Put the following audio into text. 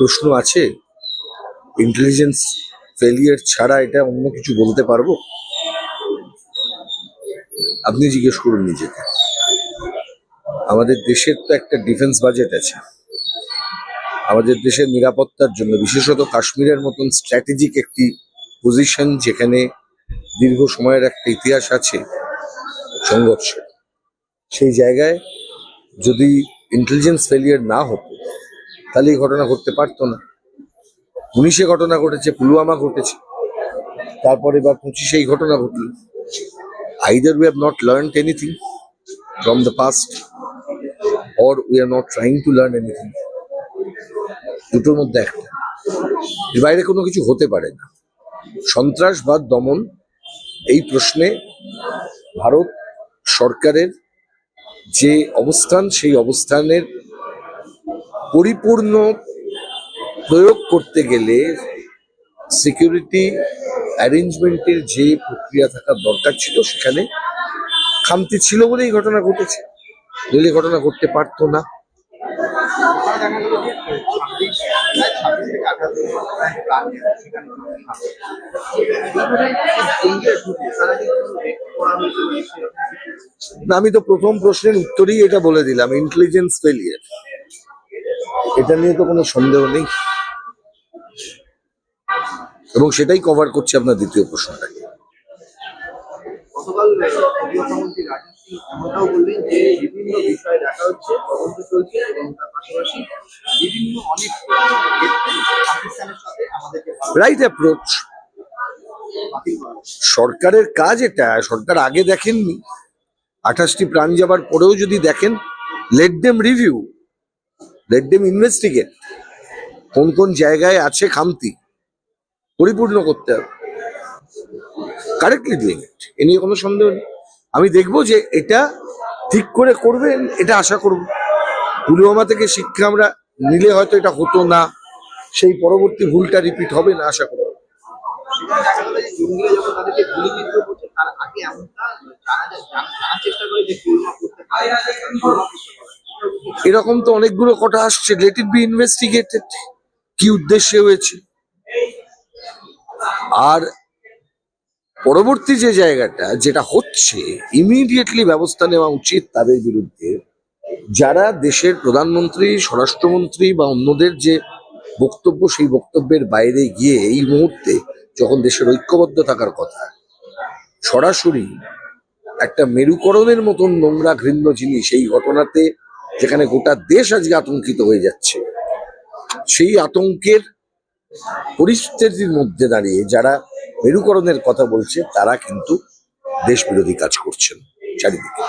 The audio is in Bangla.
প্রশ্ন আছে ইন্টেলিজেন্স ফেলিয়ার ছাড়া এটা অন্য কিছু বলতে পারব? আপনি জিজ্ঞেস করুন নিজেকে। আমাদের দেশের তো একটা ডিফেন্স বাজেট আছে। আমাদের দেশের নিরাপত্তার জন্য, বিশেষত কাশ্মীরের মতন স্ট্র্যাটেজিক একটি পজিশন যেখানে দীর্ঘ সময়ের একটা ইতিহাস আছে, সংঘর্ষের। সেই জায়গায় যদি ইন্টেলিজেন্স ফেলিয়ার না হতো তাহলে এই ঘটনা ঘটতে পারতো না। উনিশে ঘটনা ঘটেছে, পুলওয়ামা ঘটেছে। তারপরে এবার পঁচিশে এই ঘটনা ঘটল। Either we have not learn anything from the past or we are not trying to learn anything দুটোর মধ্যে একটা। এর বাইরে কোনো কিছু হতে পারে না। সন্ত্রাসবাদ দমন এই প্রশ্নে ভারত সরকারের যে অবস্থান, সেই অবস্থানের পরিপূর্ণ প্রয়োগ করতে গেলে সিকিউরিটি অ্যারেঞ্জমেন্টের যে প্রক্রিয়া থাকার দরকার ছিল, সেখানে খামতি ছিল বলেই ঘটনা ঘটেছে। নইলে ঘটনা ঘটতে পারতো না। থেকে বলে না, আমি তো প্রথম প্রশ্নের উত্তরই এটা বলে দিলাম ইন্টেলিজেন্স ফেলিয়ার এটা নিয়ে তো কোনো সন্দেহ নেই। এবং সেটাই কভার করছে আপনার দ্বিতীয় প্রশ্নটাকে গতকাল প্রতিরক্ষামন্ত্রী রাজনাথ সিং এমনটাও বললেন যে বিভিন্ন বিষয় দেখা হচ্ছে তদন্ত চলছে এবং তার পাশাপাশি বিভিন্ন অনেক পাকিস্তানের সাথে আমাদেরকে রাইট অ্যাপ্রোচ। সরকারের কাজ এটা সরকার আগে দেখেননি। আঠাশটি প্রাণ যাবার পরেও যদি দেখেন let them review let them investigate কোন কোন জায়গায় আছে খামতি? পরিপূর্ণ করতে হবে। কারেক্টলি ডুইং ইট এ নিয়ে কোনো সন্দেহ নেই। আমি দেখব যে এটা ঠিক করে করবেন, এটা আশা করব। পুলওয়ামা থেকে শিক্ষা আমরা নিলে হয়তো এটা হতো না। সেই পরবর্তী ভুলটা রিপিট হবে না, আশা করব। জানার চেষ্টা যে এরকম তো অনেকগুলো কথা আসছে। লেট ইট বি ইনভেস্টিগেটেড কি উদ্দেশ্যে হয়েছে? আর পরবর্তী যে জায়গাটা, যেটা হচ্ছে ইমিডিয়েটলি ব্যবস্থা নেওয়া উচিত তাদের বিরুদ্ধে। যারা দেশের প্রধানমন্ত্রী, স্বরাষ্ট্রমন্ত্রী বা অন্যদের যে বক্তব্য, সেই বক্তব্যের বাইরে গিয়ে এই মুহূর্তে যখন দেশের ঐক্যবদ্ধ থাকার কথা, সরাসরি একটা মেরুকরণের মতন নোংরা ঘৃণ্য জিনিস এই ঘটনাতে যেখানে গোটা দেশ আজকে আতঙ্কিত হয়ে যাচ্ছে। সেই আতঙ্কের পরিস্থিতির মধ্যে দাঁড়িয়ে যারা মেরুকরণের কথা বলছে, তারা কিন্তু দেশ বিরোধী কাজ করছেন চারিদিকে।